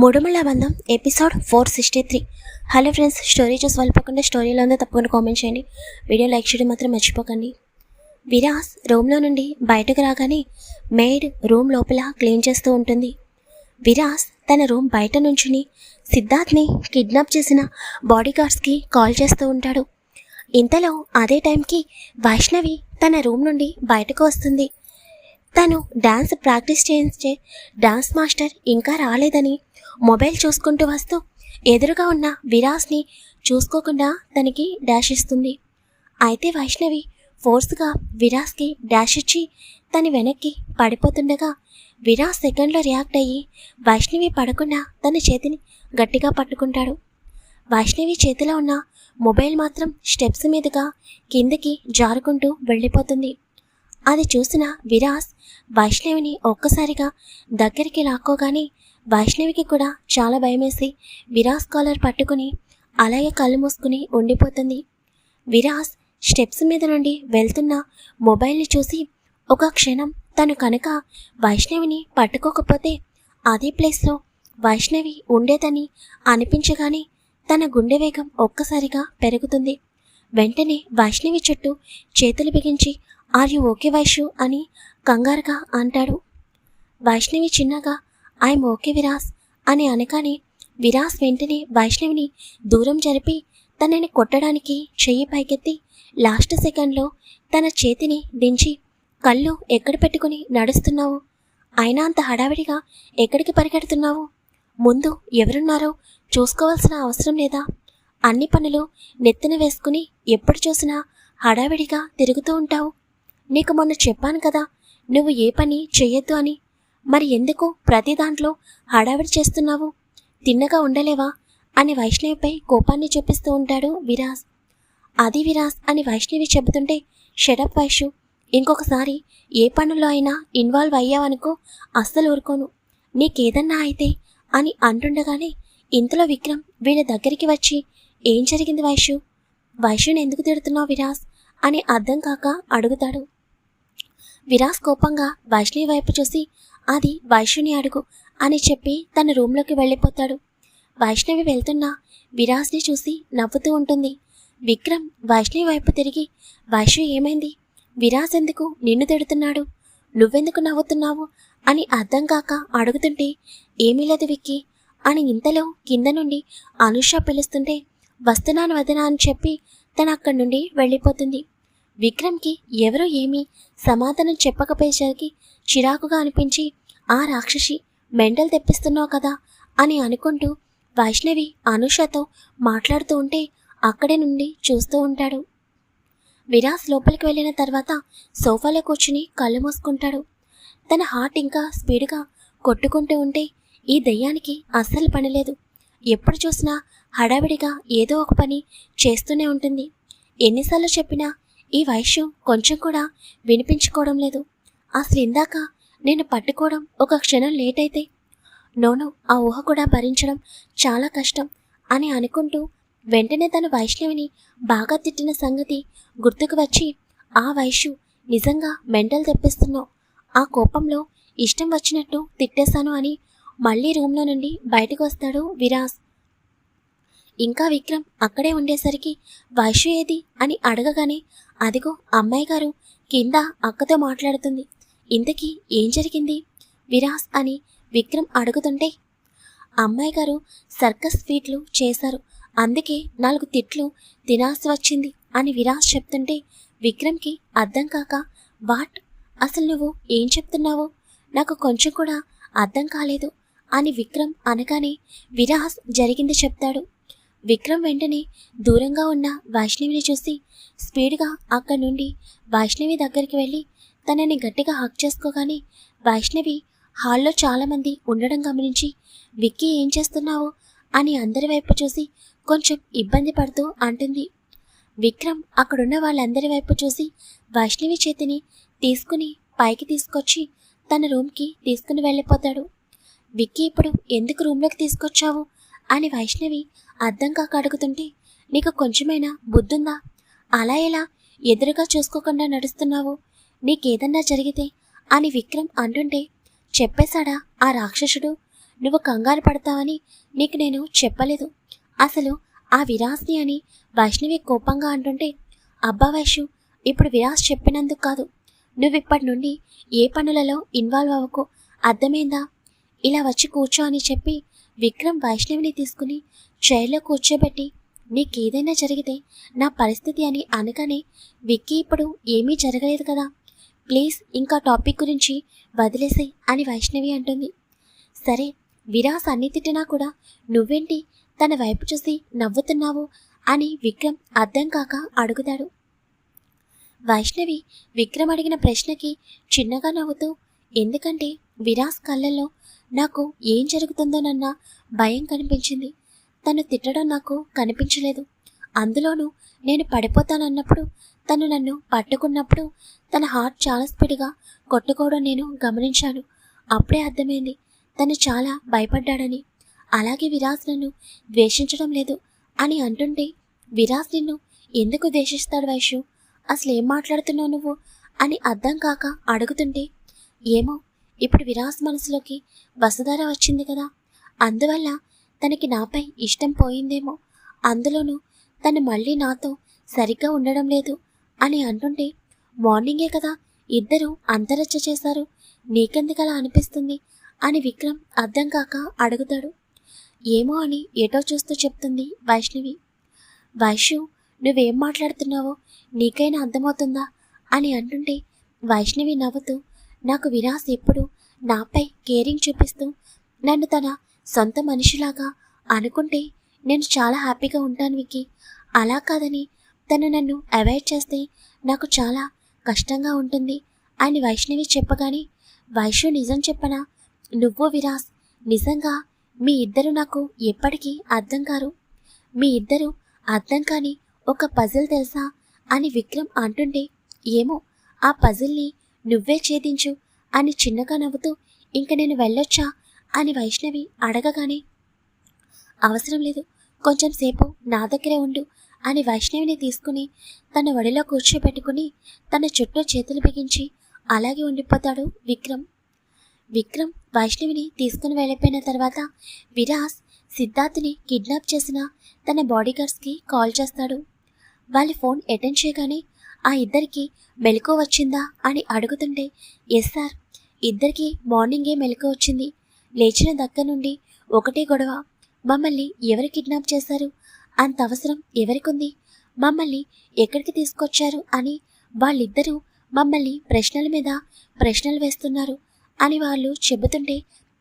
మూడుమల బంధం episode four sixty three. Hello friends story చూసి వెళ్ళిపోకుండా స్టోరీలో ఉందో తప్పకుండా కామెంట్ చేయండి. వీడియో లైక్ చేయడం మాత్రం మర్చిపోకండి. విరాస్ రూమ్లో నుండి బయటకు రాగానే మేడ్ రూమ్ లోపల క్లీన్ చేస్తూ ఉంటుంది. విరాస్ తన రూమ్ బయట నుంచుని సిద్ధార్థ్ని కిడ్నాప్ చేసిన బాడీగార్డ్స్కి కాల్ చేస్తూ ఉంటాడు. ఇంతలో అదే టైంకి వైష్ణవి తన రూమ్ నుండి బయటకు వస్తుంది. తను డాన్స్ ప్రాక్టీస్ చేయించే డాన్స్ మాస్టర్ ఇంకా రాలేదని మొబైల్ చూసుకుంటూ వస్తూ ఎదురుగా ఉన్న విరాస్ని చూసుకోకుండా తనకి డాష్ ఇస్తుంది. అయితే వైష్ణవి ఫోర్స్గా విరాస్కి డాష్ ఇచ్చి తన వెనక్కి పడిపోతుండగా విరాస్ సెకండ్లో రియాక్ట్ అయ్యి వైష్ణవి పడకుండా తన చేతిని గట్టిగా పట్టుకుంటాడు. వైష్ణవి చేతిలో ఉన్న మొబైల్ మాత్రం స్టెప్స్ మీదుగా కిందకి జారుకుంటూ వెళ్ళిపోతుంది. అది చూసిన విరాస్ వైష్ణవిని ఒక్కసారిగా దగ్గరికి లాక్కోగానే వైష్ణవికి కూడా చాలా భయమేసి విరాస్ కాలర్ పట్టుకుని అలాగే కళ్ళు మూసుకుని ఉండిపోతుంది. విరాస్ స్టెప్స్ మీద నుండి వెళ్తున్న మొబైల్ని చూసి ఒక క్షణం తను కనుక వైష్ణవిని పట్టుకోకపోతే అదే ప్లేస్లో వైష్ణవి ఉండేదని అనిపించగానే తన గుండె వేగం ఒక్కసారిగా పెరుగుతుంది. వెంటనే వైష్ణవి చుట్టూ చేతులు బిగించి ఆర్ యు ఓకే వైషు అని కంగారుగా అంటాడు. వైష్ణవి చిన్నగా ఐఎమ్ ఓకే విరాస్ అని అనగానే విరాస్ వెంటనే వైష్ణవిని దూరం జరిపి తనని కొట్టడానికి చెయ్యి పైకెత్తి లాస్ట్ సెకండ్లో తన చేతిని దించి కళ్ళు ఎక్కడ పెట్టుకుని నడుస్తున్నావు? అయినా అంత హడావిడిగా ఎక్కడికి పరిగెడుతున్నావు? ముందు ఎవరున్నారో చూసుకోవాల్సిన అవసరం లేదా? అన్ని పనులు నెత్తిన వేసుకుని ఎప్పుడు చూసినా హడావిడిగా తిరుగుతూ ఉంటావు? నీకు మొన్న చెప్పాను కదా నువ్వు ఏ పని చెయ్యొద్దు అని. మరి ఎందుకు ప్రతి దాంట్లో హడావిడి చేస్తున్నావు? తిన్నగా ఉండలేవా? అని వైష్ణవిపై కోపాన్ని చూపిస్తూ ఉంటాడు విరాస్. అది విరాస్ అని వైష్ణవి చెబుతుంటే షడప్ వైషు. ఇంకొకసారి ఏ పనుల్లో అయినా ఇన్వాల్వ్ అయ్యావనుకో అస్సలు ఊరుకోను. నీకేదన్నా అయితే అని అంటుండగానే ఇంతలో విక్రమ్ వీళ్ళ దగ్గరికి వచ్చి ఏం జరిగింది వైషు? వైషుని ఎందుకు తిడుతున్నావు విరాస్? అని అర్థం కాక అడుగుతాడు. విరాస్ కోపంగా వైష్ణవి వైపు చూసి అది వైష్ణుని అడుగు అని చెప్పి తన రూమ్లోకి వెళ్ళిపోతాడు. వైష్ణవి వెళ్తున్నా విరాస్ని చూసి నవ్వుతూ ఉంటుంది. విక్రమ్ వైష్ణవి వైపు తిరిగి వైష్ణవి ఏమైంది? విరాస్ ఎందుకు నిన్ను తిడుతున్నాడు? నువ్వెందుకు నవ్వుతున్నావు? అని అర్థం కాక అడుగుతుంటే ఏమీ లేదు విక్కి అని ఇంతలో కింద నుండి అనుష పిలుస్తుంటే వస్తున్నాను వదనా అని చెప్పి తను అక్కడి నుండి వెళ్ళిపోతుంది. విక్రమ్కి ఎవరో ఏమీ సమాధానం చెప్పకపోయేసరికి చిరాకుగా అనిపించి ఆ రాక్షసి మెంటల్ తెప్పిస్తున్నావు కదా అని అనుకుంటూ వైష్ణవి అనుషతో మాట్లాడుతూ ఉంటే అక్కడే నుండి చూస్తూ ఉంటాడు. విరాస్ లోపలికి వెళ్ళిన తర్వాత సోఫాలో కూర్చుని కళ్ళు మూసుకుంటాడు. తన హార్ట్ ఇంకా స్పీడ్గా కొట్టుకుంటూ ఉంటే ఈ దయ్యానికి అస్సలు పనిలేదు ఎప్పుడు చూసినా హడావిడిగా ఏదో ఒక పని చేస్తూనే ఉంటుంది. ఎన్నిసార్లు చెప్పినా ఈ వయసు కొంచెం కూడా వినిపించుకోవడం లేదు. అసలు ఇందాక నేను పట్టుకోవడం ఒక క్షణం లేట్ అయితే. నోను ఆ ఊహ కూడా భరించడం చాలా కష్టం అని అనుకుంటూ వెంటనే తన వైష్ణవిని బాగా తిట్టిన సంగతి గుర్తుకు వచ్చి ఆ వైషు నిజంగా మెంటల్ తెప్పిస్తున్నావు ఆ కోపంలో ఇష్టం వచ్చినట్టు తిట్టేశాను అని మళ్ళీ రూమ్లో నుండి బయటకు వస్తాడు విరాస్. ఇంకా విక్రమ్ అక్కడే ఉండేసరికి వైషు ఏది? అని అడగగానే అదిగో అమ్మాయి గారు కింద అక్కతో మాట్లాడుతుంది. ఇంతకీ ఏం జరిగింది? విరాస్ అని విక్రమ్ అడుగుతుంటే అమ్మాయి గారు సర్కస్ ఫీట్లు చేశారు. అందుకే నాలుగు తిట్లు తినాల్సి వచ్చింది అని విరాస్ చెప్తుంటే విక్రమ్కి అర్థం కాక వాట్? అసలు నువ్వు ఏం చెప్తున్నావు? నాకు కొంచెం కూడా అర్థం కాలేదు అని విక్రమ్ అనగానే విరాస్ జరిగింది చెప్తాడు. విక్రమ్ వెంటనే దూరంగా ఉన్న వైష్ణవిని చూసి స్పీడ్గా అక్కడి నుండి వైష్ణవి దగ్గరికి వెళ్ళి తనని గట్టిగా హక్ చేసుకోగానే వైష్ణవి హాల్లో చాలామంది ఉండడం గమనించి విక్కీ ఏం చేస్తున్నావు? అని అందరి వైపు చూసి కొంచెం ఇబ్బంది పడుతూ అంటుంది. విక్రమ్ అక్కడున్న వాళ్ళందరి వైపు చూసి వైష్ణవి చేతిని తీసుకుని పైకి తీసుకొచ్చి తన రూమ్కి తీసుకుని వెళ్ళిపోతాడు. విక్కీ ఇప్పుడు ఎందుకు రూమ్లోకి తీసుకొచ్చావు? అని వైష్ణవి అర్థం కాక అడుగుతుంటే నీకు కొంచెమైనా బుద్ధుందా? అలా ఎలా? ఎదురుగా చూసుకోకుండా నడుస్తున్నావు? నీకేదన్నా జరిగితే అని విక్రమ్ అంటుంటే చెప్పేశాడా ఆ రాక్షసుడు? నువ్వు కంగారు పడతావని నీకు నేను చెప్పలేదు. అసలు ఆ విరాస్ని అని వైష్ణవి కోపంగా అంటుంటే అబ్బా వైషు ఇప్పుడు విరాస్ చెప్పినందుకు కాదు. నువ్వు ఇప్పటి నుండి ఏ పనులలో ఇన్వాల్వ్ అవ్వకు? అర్థమైందా? ఇలా వచ్చి కూర్చో అని చెప్పి విక్రమ్ వైష్ణవిని తీసుకుని చైర్లో కూర్చోబెట్టి నీకేదైనా జరిగితే నా పరిస్థితి అని అనగానే విక్కీ ఇప్పుడు ఏమీ జరగలేదు కదా. ప్లీజ్ ఇంకా టాపిక్ గురించి వదిలేసే అని వైష్ణవి అంటుంది. సరే విరాస్ అన్ని తిట్టినా కూడా నువ్వేంటి తన వైపు చూసి నవ్వుతున్నావు? అని విక్రమ్ అర్థం కాక అడుగుతాడు. వైష్ణవి విక్రమ్ అడిగిన ప్రశ్నకి చిన్నగా నవ్వుతూ ఎందుకంటే విరాస్ కళ్ళల్లో నాకు ఏం జరుగుతుందోనన్న భయం కనిపించింది. తను తిట్టడం నాకు కనిపించలేదు. అందులోనూ నేను పడిపోతానన్నప్పుడు తను నన్ను పట్టుకున్నప్పుడు తన హార్ట్ చాలా స్పీడ్గా కొట్టుకోవడం నేను గమనించాను. అప్పుడే అర్థమైంది తను చాలా భయపడ్డాడని. అలాగే విరాజ్ నన్ను ద్వేషించడం లేదు అని అంటుంటే విరాజ్ నిన్ను ఎందుకు ద్వేషిస్తాడు వైషు అసలు ఏం మాట్లాడుతున్నావు నువ్వు? అని అర్థం కాక అడుగుతుంటే ఏమో ఇప్పుడు విరాస్ మనసులోకి వసుధార వచ్చింది కదా. అందువల్ల తనకి నాపై ఇష్టం పోయిందేమో. అందులోనూ తను మళ్ళీ నాతో సరిగ్గా ఉండడం లేదు అని అంటుంటే మార్నింగే కదా ఇద్దరూ అంతరచ్చ చేశారు. నీకెందుకలా అనిపిస్తుంది? అని విక్రమ్ అర్థం కాక అడుగుతాడు. ఏమో అని ఏటో చూస్తూ చెప్తుంది వైష్ణవి. వైష్ణు నువ్వేం మాట్లాడుతున్నావో నీకైనా అర్థమవుతుందా? అని అంటుంటే వైష్ణవి నవ్వుతూ నాకు విరాస్ ఎప్పుడు నాపై కేరింగ్ చూపిస్తూ నన్ను తన సొంత మనిషిలాగా అనుకుంటే నేను చాలా హ్యాపీగా ఉంటాను వికి అలా కాదని తను నన్ను అవాయిడ్ చేస్తే నాకు చాలా కష్టంగా ఉంటుంది. అని వైష్ణవి చెప్పగానే వైష్ణు నిజం చెప్పనా? నువ్వు విరాస్ నిజంగా మీ ఇద్దరు నాకు ఎప్పటికీ అర్థం కారు? మీ ఇద్దరు అర్థం కాని ఒక పజిల్ తెలుసా? అని విక్రమ్ అంటుంటే ఏమో ఆ పజిల్ని నువ్వే ఛేదించు అని చిన్నగా నవ్వుతూ ఇంక నేను వెళ్ళొచ్చా? అని వైష్ణవి అడగగానే అవసరం లేదు కొంచెం సేపు నా దగ్గరే ఉండు అని వైష్ణవిని తీసుకుని తన వడిలో కూర్చోబెట్టుకుని తన చుట్టూ చేతులు బిగించి అలాగే ఉండిపోతాడు విక్రమ్. విక్రమ్ వైష్ణవిని తీసుకుని వెళ్ళిపోయిన తర్వాత విరాస్ సిద్ధార్థ్ని కిడ్నాప్ చేసిన తన బాడీగార్డ్స్కి కాల్ చేస్తాడు. వాళ్ళ ఫోన్ అటెండ్ చేయగానే ఆ ఇద్దరికి మెలకు వచ్చిందా అని అడుగుతుంటే ఎస్ సార్ ఇద్దరికి మార్నింగే మెలకు వచ్చింది. లేచిన దక్క నుండి ఒకటే గొడవ. మమ్మల్ని ఎవరు కిడ్నాప్ చేశారు? అంత అవసరం ఎవరికుంది? మమ్మల్ని ఎక్కడికి తీసుకొచ్చారు అని వాళ్ళిద్దరూ మమ్మల్ని ప్రశ్నల మీద ప్రశ్నలు వేస్తున్నారు అని వాళ్ళు చెబుతుంటే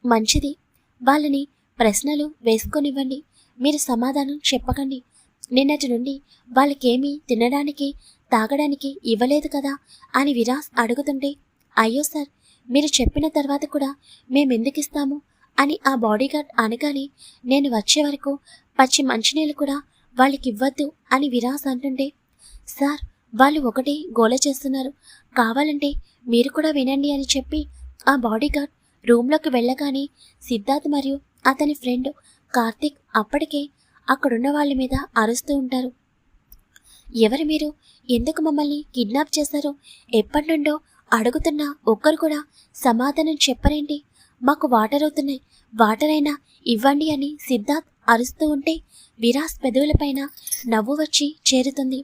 మంచిది. వాళ్ళని ప్రశ్నలు వేసుకొనివ్వండి. మీరు సమాధానం చెప్పకండి. నిన్నటి నుండి వాళ్ళకేమీ తినడానికి తాగడానికి ఇవ్వలేదు కదా? అని విరాస్ అడుగుతుంటే అయ్యో సార్ మీరు చెప్పిన తర్వాత కూడా మేమెందుకు ఇస్తాము అని ఆ బాడీగార్డ్ అనగానే నేను వచ్చే వరకు పచ్చి మంచినీళ్ళు కూడా వాళ్ళకి ఇవ్వద్దు అని విరాస్ అంటుంటే సార్ వాళ్ళు ఒకటే గోల చేస్తున్నారు. కావాలంటే మీరు కూడా వినండి అని చెప్పి ఆ బాడీగార్డ్ రూమ్లోకి వెళ్ళగానే సిద్ధార్థ్ మరియు అతని ఫ్రెండ్ కార్తిక్ అప్పటికే అక్కడున్న వాళ్ళ మీద అరుస్తూ ఉంటారు. ఎవరు మీరు? ఎందుకు మమ్మల్ని కిడ్నాప్ చేశారు? ఎప్పటి నుండో అడుగుతున్నా ఒక్కరు కూడా సమాధానం చెప్పరేంటి? మాకు వాటర్ అవుతున్నాయి. వాటర్ అయినా ఇవ్వండి అని సిద్ధార్థ్ అరుస్తూ ఉంటే విరాస్ పెదవులపైన నవ్వు వచ్చి చేరుతుంది.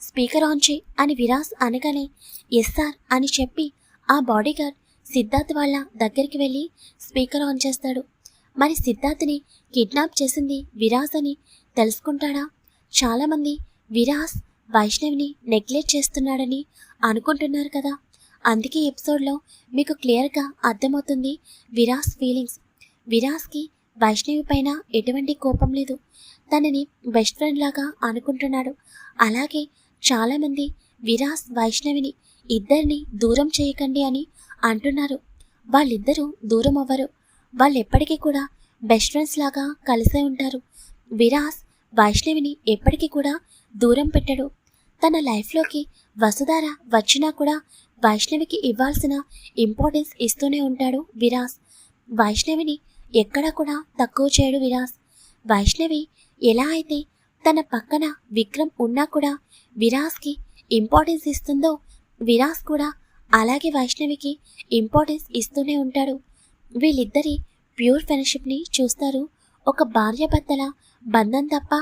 స్పీకర్ ఆన్ చేయి అని విరాస్ అనగానే ఎస్ సార్ అని చెప్పి ఆ బాడీగార్డ్ సిద్ధార్థ్ వాళ్ళ దగ్గరికి వెళ్ళి స్పీకర్ ఆన్ చేస్తాడు. మరి సిద్ధార్థ్ని కిడ్నాప్ చేసింది విరాస్ అని తెలుసుకుంటాడా? చాలామంది విరాస్ వైష్ణవిని నెగ్లెక్ట్ చేస్తున్నాడని అనుకుంటున్నారు కదా. అందుకే ఎపిసోడ్లో మీకు క్లియర్గా అర్థమవుతుంది విరాస్ ఫీలింగ్స్. విరాస్కి వైష్ణవి పైన ఎటువంటి కోపం లేదు. తనని బెస్ట్ ఫ్రెండ్ లాగా అనుకుంటున్నాడు. అలాగే చాలామంది విరాస్ వైష్ణవిని ఇద్దరిని దూరం చేయకండి అని అంటున్నారు. వాళ్ళిద్దరూ దూరం అవ్వరు. వాళ్ళు ఎప్పటికీ కూడా బెస్ట్ ఫ్రెండ్స్ లాగా కలిసే ఉంటారు. విరాస్ వైష్ణవిని ఎప్పటికీ కూడా దూరం పెట్టడు. తన లైఫ్లోకి వసుధార వచ్చినా కూడా వైష్ణవికి ఇవ్వాల్సిన ఇంపార్టెన్స్ ఇస్తూనే ఉంటాడు విరాస్. వైష్ణవిని ఎక్కడా కూడా తక్కువ చేయడు విరాస్. వైష్ణవి ఎలా అయితే తన పక్కన విక్రమ్ ఉన్నా కూడా విరాస్కి ఇంపార్టెన్స్ ఇస్తుందో విరాస్ కూడా అలాగే వైష్ణవికి ఇంపార్టెన్స్ ఇస్తూనే ఉంటాడు. వీళ్ళిద్దరి ప్యూర్ ఫ్రెండ్షిప్ని చూస్తారు. ఒక భార్యాభర్తల బంధం తప్ప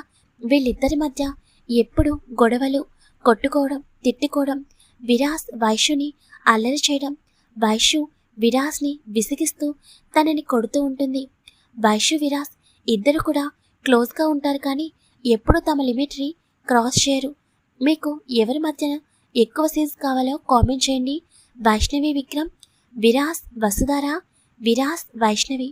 వీళ్ళిద్దరి మధ్య ఎప్పుడు గొడవలు కొట్టుకోవడం తిట్టుకోవడం విరాస్ వైశ్యుని అల్లరి చేయడం వైశ్యు విరాస్ని విసిగిస్తూ తనని కొడుతూ ఉంటుంది. వైశ్యు విరాస్ ఇద్దరు కూడా క్లోజ్గా ఉంటారు కానీ ఎప్పుడు తమ లిమిట్ని క్రాస్ చేయరు. మీకు ఎవరి మధ్యన ఎక్కువ సీన్స్ కావాలో కామెంట్ చేయండి. వైష్ణవి విక్రమ్ విరాస్ వసుధార విరాస్ వైష్ణవి.